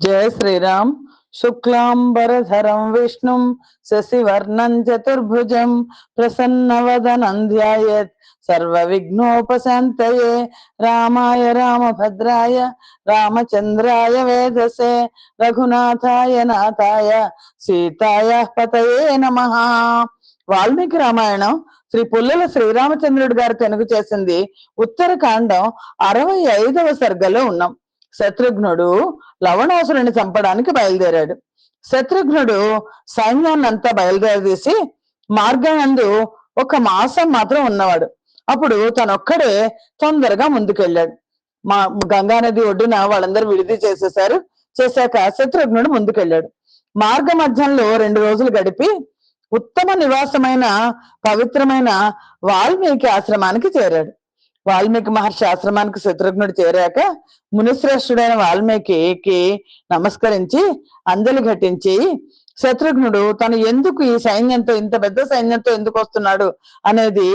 జయ శ్రీరామ్. శుక్లాంబరధరం విష్ణుం శశివర్ణం చతుర్భుజం ప్రసన్నవదనం ధ్యాయత్ సర్వ విఘ్నోపశాంతయే రామాయ రామభద్రాయ రామచంద్రాయ వేదసే రఘునాథాయ నాథాయ సీతాయ పతయే నమ. వాల్మీకి రామాయణం శ్రీ పుల్లల శ్రీరామచంద్రుడు గారు తెనుగు చేసింది ఉత్తరకాండం అరవై ఐదవ సర్గలో ఉన్నాం. శత్రుఘ్నుడు లవణాసురుని చంపడానికి బయలుదేరాడు. శత్రుఘ్నుడు సైన్యాన్ని అంతా బయలుదేరదీసి మార్గానందు ఒక మాసం మాత్రం ఉన్నవాడు. అప్పుడు తనొక్కడే తొందరగా ముందుకెళ్ళాడు. మా గంగానది ఒడ్డున వాళ్ళందరూ విడిది చేసేశారు. చేశాక శత్రుఘ్నుడు ముందుకెళ్ళాడు. మార్గ మధ్యంలో రెండు రోజులు గడిపి ఉత్తమ నివాసమైన పవిత్రమైన వాల్మీకి ఆశ్రమానికి చేరాడు. వాల్మీకి మహర్షి ఆశ్రమానికి శత్రుఘ్నుడు చేరాక మునిశ్రేష్ఠుడైన వాల్మీకి నమస్కరించి అంజలి ఘటించి శత్రుఘ్నుడు తను ఎందుకు ఈ సైన్యంతో ఇంత పెద్ద సైన్యంతో ఎందుకు వస్తున్నాడు? అనేది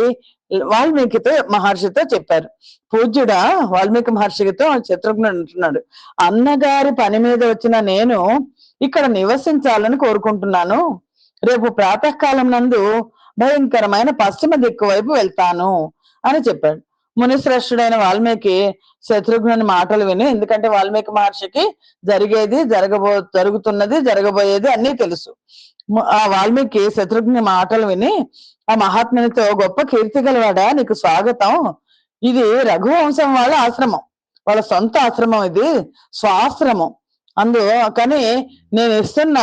వాల్మీకితో మహర్షితో చెప్పారు. పూజ్యుడా వాల్మీకి మహర్షితో శత్రుఘ్నుడు అంటున్నాడు అన్నగారి పని మీద వచ్చిన నేను ఇక్కడ నివసించాలని కోరుకుంటున్నాను. రేపు ప్రాతకాలం నందు భయంకరమైన పశ్చిమ దిక్కు వైపు వెళ్తాను అని చెప్పాడు. మునిశ్రేష్ఠుడైన వాల్మీకి శత్రుఘ్నుని మాటలు విని ఎందుకంటే వాల్మీకి మహర్షికి జరిగేది జరగబో జరుగుతున్నది జరగబోయేది అన్నీ తెలుసు. ఆ వాల్మీకి శత్రుఘ్ని మాటలు విని ఆ మహాత్మునితో గొప్ప కీర్తి గలవాడా? నీకు స్వాగతం. ఇది రఘువంశం వాళ్ళ ఆశ్రమం. వాళ్ళ సొంత ఆశ్రమం ఇది. స్వాశ్రమం. అందు కానీ నేను ఇస్తున్న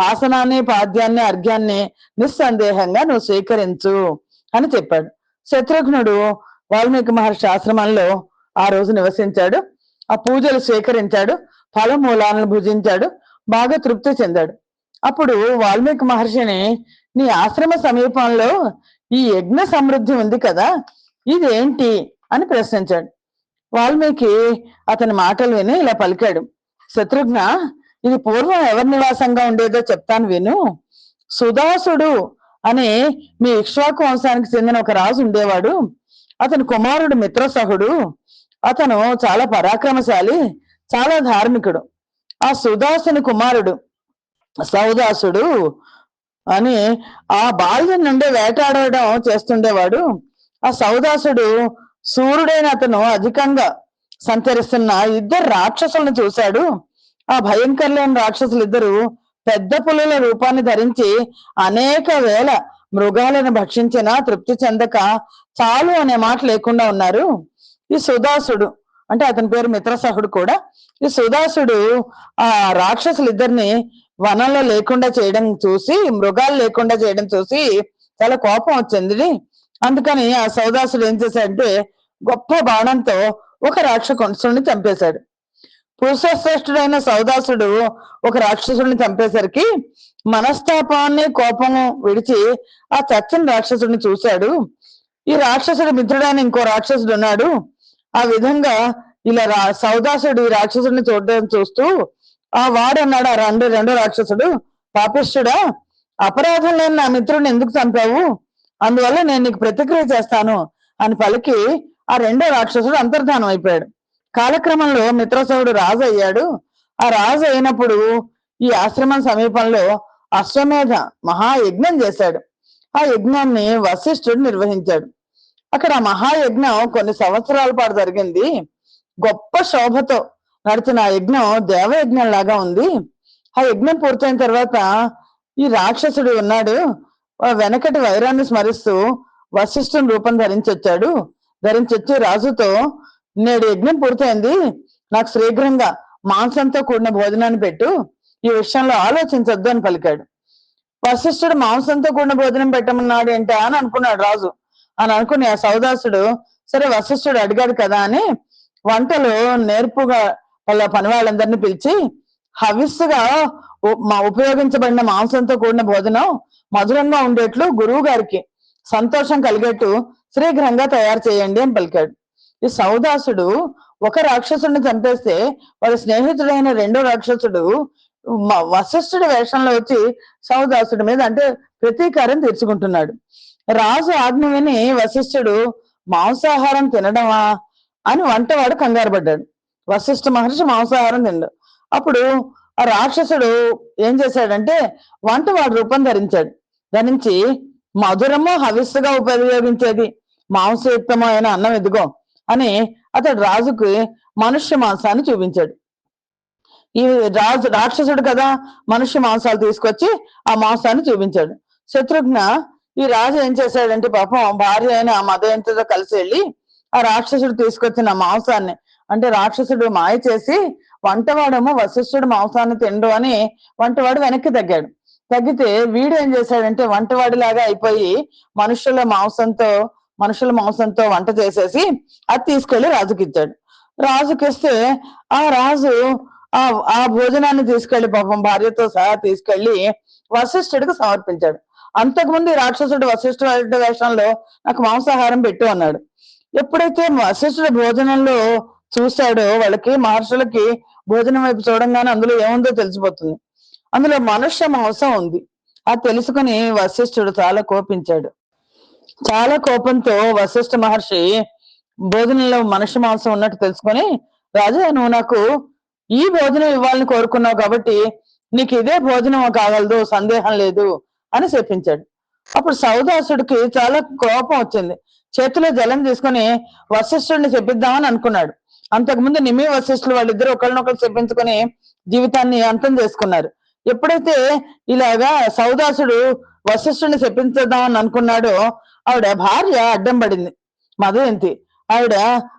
ఆసనాన్ని పాద్యాన్ని అర్ఘ్యాన్ని నిస్సందేహంగా నువ్వు స్వీకరించు అని చెప్పాడు. శత్రుఘ్నుడు వాల్మీకి మహర్షి ఆశ్రమంలో ఆ రోజు నివసించాడు. ఆ పూజలు స్వీకరించాడు. ఫలమూలాలను భుజించాడు. బాగా తృప్తి చెందాడు. అప్పుడు వాల్మీకి మహర్షిని నీ ఆశ్రమ సమీపంలో ఈ యజ్ఞ సమృద్ధి ఉంది కదా ఇదేంటి? అని ప్రశ్నించాడు. వాల్మీకి అతని మాటలు విని ఇలా పలికాడు. శత్రుఘ్న ఇది పూర్వం ఎవరి నివాసంగా ఉండేదో చెప్తాను విను. సుదాసుడు అని మీ ఇక్ష్వాకు వంశానికి చెందిన ఒక రాజు ఉండేవాడు. అతని కుమారుడు మిత్రసహుడు. అతను చాలా పరాక్రమశాలి చాలా ధార్మికుడు. ఆ సుదాసుని కుమారుడు సౌదాసుడు అని ఆ బాల్యం నుండి వేటాడడం చేస్తుండేవాడు. ఆ సౌదాసుడు సూర్యుడైన అతను అధికంగా సంచరిస్తున్న ఇద్దరు రాక్షసులను చూశాడు. ఆ భయంకరమైన రాక్షసులు ఇద్దరు పెద్ద పులుల రూపాన్ని ధరించి అనేక వేల మృగాలను భక్షించిన తృప్తి చెందక చాలు అనే మాట లేకుండా ఉన్నారు ఈ సుదాసుడు అంటే అతని పేరు మిత్రసహుడు కూడా. ఈ సుదాసుడు ఆ రాక్షసులు ఇద్దరిని వనంలో లేకుండా చేయడం చూసి మృగాలు లేకుండా చేయడం చూసి చాలా కోపం వచ్చింది. అందుకని ఆ సౌదాసుడు ఏం చేశాడంటే గొప్ప బాణంతో ఒక రాక్షసుని చంపేశాడు. పురుషశ్రేష్ఠుడైన సౌదాసుడు ఒక రాక్షసుడిని చంపేసరికి మనస్తాపాన్ని కోపం విడిచి ఆ చచ్చని రాక్షసుడిని చూశాడు. ఈ రాక్షసుడి మిత్రుడైన ఇంకో రాక్షసుడు ఉన్నాడు. ఆ విధంగా ఇలా రా సౌదాసుడు ఈ రాక్షసుడిని చూడడం చూస్తూ ఆ వాడన్నాడు ఆ రెండు రెండో రాక్షసుడు పాపిష్ఠుడా అపరాధం లేని నా మిత్రుడిని ఎందుకు చంపావు? అందువల్ల నేను నీకు ప్రతిక్రియ చేస్తాను అని పలికి ఆ రెండో రాక్షసుడు అంతర్ధానం అయిపోయాడు. కాలక్రమంలో మిత్రసవుడు రాజు అయ్యాడు. ఆ రాజు అయినప్పుడు ఈ ఆశ్రమం సమీపంలో అశ్వమేధ మహాయజ్ఞం చేశాడు. ఆ యజ్ఞాన్ని వశిష్ఠుడు నిర్వహించాడు. అక్కడ మహాయజ్ఞం కొన్ని సంవత్సరాల పాటు జరిగింది. గొప్ప శోభతో నడిచిన ఆ యజ్ఞం దేవయజ్ఞం లాగా ఉంది. ఆ యజ్ఞం పూర్తయిన తర్వాత ఈ రాక్షసుడు ఉన్నాడు. వెనకటి వైరాన్ని స్మరిస్తూ వశిష్ఠుని రూపం ధరించి వచ్చాడు ధరించి వచ్చి రాజుతో నేడు యజ్ఞం పూర్తయింది. నాకు శీఘ్రంగా మాంసంతో కూడిన భోజనాన్ని పెట్టు. ఈ విషయంలో ఆలోచించొద్దు అని పలికాడు. వశిష్ఠుడు మాంసంతో కూడిన భోజనం పెట్టమన్నాడు ఏంటా అని అనుకున్నాడు రాజు. అని అనుకుని ఆ సౌదాసుడు సరే వశిష్ఠుడు అడిగాడు కదా అని వంటలు నేర్పుగా వాళ్ళ పని వాళ్ళందరినీ పిలిచి హవిస్సుగా ఉపయోగించబడిన మాంసంతో కూడిన భోజనం మధురంగా ఉండేట్లు గురువు గారికి సంతోషం కలిగేట్టు శీఘ్రంగా తయారు చేయండి అని పలికాడు. ఈ సౌదాసుడు ఒక రాక్షసుడిని చంపేస్తే వాళ్ళ స్నేహితుడైన రెండో రాక్షసుడు వశిష్ఠుడి వేషంలో వచ్చి సౌదాసుడి మీద అంటే ప్రతీకారం తీర్చుకుంటున్నాడు. రాజు ఆజ్ఞ విని వశిష్ఠుడు మాంసాహారం తినడమా? అని వంటవాడు కంగారు పడ్డాడు. వశిష్ఠ మహర్షి మాంసాహారం తినడు అప్పుడు ఆ రాక్షసుడు ఏం చేశాడంటే వంటవాడు రూపం ధరించాడు. ధరించి మధురము హవిస్సుగా ఉపయోగించేది మాంసయుక్తమైన అన్నం ఎదుగో అని అతడు రాజుకి మనుష్య మాంసాన్ని చూపించాడు. ఈ రాజు రాక్షసుడు కదా మనుష్య మాంసాలు తీసుకొచ్చి ఆ మాంసాన్ని చూపించాడు. శత్రుఘ్న ఈ రాజు ఏం చేశాడంటే పాపం భార్య అయిన మదయంతితో కలిసి వెళ్ళి ఆ రాక్షసుడు తీసుకొచ్చిన మాంసాన్ని అంటే రాక్షసుడు మాయ చేసి వంటవాడేమో వశిష్ఠుడు మాంసాన్ని తిండు అని వంటవాడు వెనక్కి తగ్గాడు. తగ్గితే వీడు ఏం చేశాడంటే వంటవాడిలాగా అయిపోయి మనుషుల మాంసంతో మనుషుల మాంసంతో వంట చేసేసి అది తీసుకెళ్ళి రాజుకి ఇచ్చాడు రాజుకిస్తే ఆ రాజు ఆ ఆ భోజనాన్ని తీసుకెళ్ళి పాపం భార్యతో సహా తీసుకెళ్ళి వశిష్ఠుడికి సమర్పించాడు. అంతకుముందు రాక్షసుడు వశిష్ఠుడి వేషంలో నాకు మాంసాహారం పెట్టు అన్నాడు. ఎప్పుడైతే వశిష్ఠుడు భోజనంలో చూశాడో వాళ్ళకి మహర్షులకి భోజనం వైపు చూడంగానే అందులో ఏముందో తెలిసిపోతుంది. అందులో మనుష్య మాంసం ఉంది. అది తెలుసుకుని వశిష్ఠుడు చాలా కోపించాడు. చాలా కోపంతో వశిష్ఠ మహర్షి భోజనంలో మనుష్య మాంసం ఉన్నట్టు తెలుసుకొని రాజా నువ్వు నాకు ఈ భోజనం ఇవ్వాలని కోరుకున్నావు కాబట్టి నీకు ఇదే భోజనం కాగలదు సందేహం లేదు అని చెప్పించాడు అప్పుడు సౌదాసుడికి చాలా కోపం వచ్చింది. చేతిలో జలం తీసుకొని వశిష్ఠుడిని చెప్పిద్దామని అనుకున్నాడు. అంతకుముందు నిమి వశిష్ఠులు వాళ్ళిద్దరు ఒకరినొకరు చెప్పించుకొని జీవితాన్ని అంతం చేసుకున్నారు. ఎప్పుడైతే ఇలాగా సౌదాసుడు వశిష్ఠుడిని చెప్పించేద్దామని అనుకున్నాడో ఆవిడ భార్య అడ్డం పడింది మధుయంతి ఆవిడ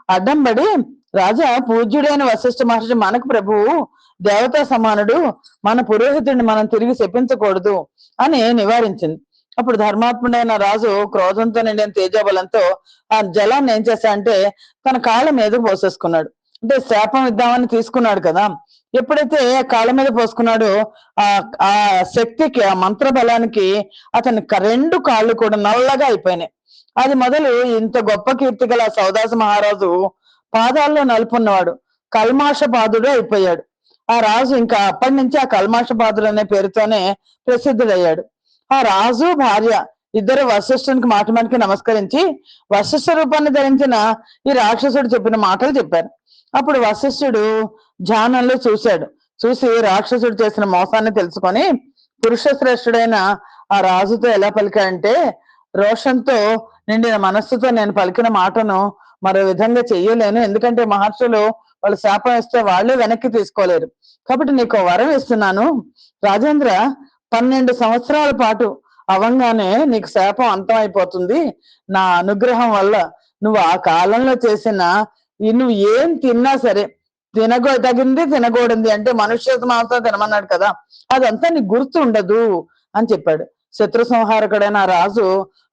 అడ్డం పడి రాజా పూజ్యుడైన వశిష్ఠ మహర్షి మనకు ప్రభువు దేవతా సమానుడు మన పురోహితుడిని మనం తిరిగి చెప్పించకూడదు అని నివారించింది. అప్పుడు ధర్మాత్ముడైన రాజు క్రోధంతో నిండిన తేజబలంతో ఆ జలాన్ని ఏం చేశా అంటే తన కాళ్ళ మీద పోసేసుకున్నాడు. అంటే శాపం ఇద్దామని తీసుకున్నాడు కదా. ఎప్పుడైతే కాళ్ళ మీద పోసుకున్నాడో ఆ ఆ శక్తికి ఆ మంత్ర బలానికి అతని రెండు కాళ్ళు కూడా నల్లగా అయిపోయినాయి. అది మొదలు ఇంత గొప్ప కీర్తి గల సౌదాస మహారాజు పాదాల్లో నలుపున్నవాడు. కల్మాషపాదుడు అయిపోయాడు. ఆ రాజు ఇంకా అప్పటి నుంచి ఆ కల్మాషపాదుడు అనే పేరుతోనే ప్రసిద్ధుడయ్యాడు. ఆ రాజు భార్య ఇద్దరు వశిష్ఠునికి మాట మాటికి నమస్కరించి వశిష్ఠ రూపాన్ని ధరించిన ఈ రాక్షసుడు చెప్పిన మాటలు చెప్పారు. అప్పుడు వశిష్ఠుడు ధ్యానంలో చూశాడు. చూసి రాక్షసుడు చేసిన మోసాన్ని తెలుసుకొని పురుష శ్రేష్ఠుడైన ఆ రాజుతో ఎలా పలికాడంటే రోషంతో నిండిన మనస్సుతో నేను పలికిన మాటను మరో విధంగా చెయ్యలేను. ఎందుకంటే మహర్షులు వాళ్ళు శాపం ఇస్తే వాళ్ళే వెనక్కి తీసుకోలేరు. కాబట్టి నీకు వరం ఇస్తున్నాను. రాజేంద్ర పన్నెండు సంవత్సరాల పాటు అవంగానే నీకు శాపం అంతం అయిపోతుంది. నా అనుగ్రహం వల్ల నువ్వు ఆ కాలంలో చేసిన నువ్వు ఏం తిన్నా సరే తినగో తగింది తినకూడదు అంటే మనుష్య మాత్రం తినమన్నాడు కదా. అదంతా నీకు గుర్తు ఉండదు అని చెప్పాడు. శత్రు సంహారకుడైన రాజు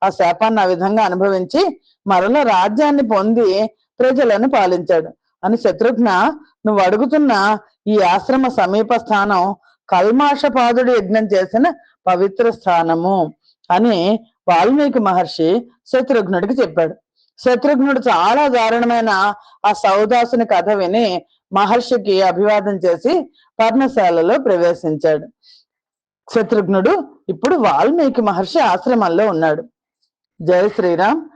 ఆ శాపాన్ని ఆ విధంగా అనుభవించి మరల రాజ్యాన్ని పొంది ప్రజలను పాలించాడు. అని శత్రుఘ్న నువ్వు అడుగుతున్న ఈ ఆశ్రమ సమీప స్థానం కల్మాషపాదుడు యజ్ఞం చేసిన పవిత్ర స్థానము అని వాల్మీకి మహర్షి శత్రుఘ్నుడికి చెప్పాడు. శత్రుఘ్నుడు చాలా దారుణమైన ఆ సౌదాసుని కథ విని మహర్షికి అభివాదం చేసి పర్ణశాలలో ప్రవేశించాడు. శత్రుఘ్నుడు ఇప్పుడు వాల్మీకి మహర్షి ఆశ్రమంలో ఉన్నాడు. జయ శ్రీరామ్.